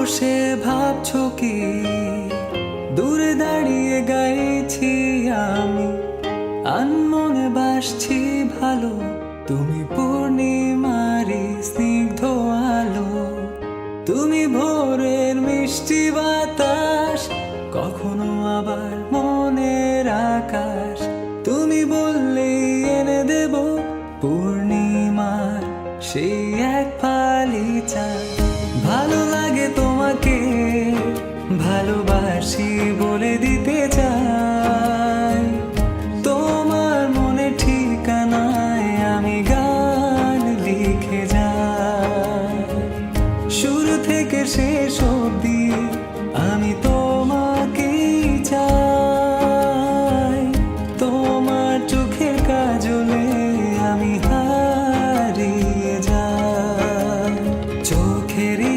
বসে ভাবছ কি? দূরে দাঁড়িয়ে গাইছি আমি। আনমনে বাসছি ভালো। তুমি পূর্ণিমারি স্নিগ্ধ আলো। তুমি ভোরের মিষ্টি বাতাস, কখনো আবার মনের আকাশ। তুমি বললে এনে দেব পূর্ণিমার সেই এক ফালি চাঁদ। থেকে শেষ অব্দি আমি তোমাকে চাই। তোমার চোখের কাজলে আমি হারিয়ে যাই। চোখেরই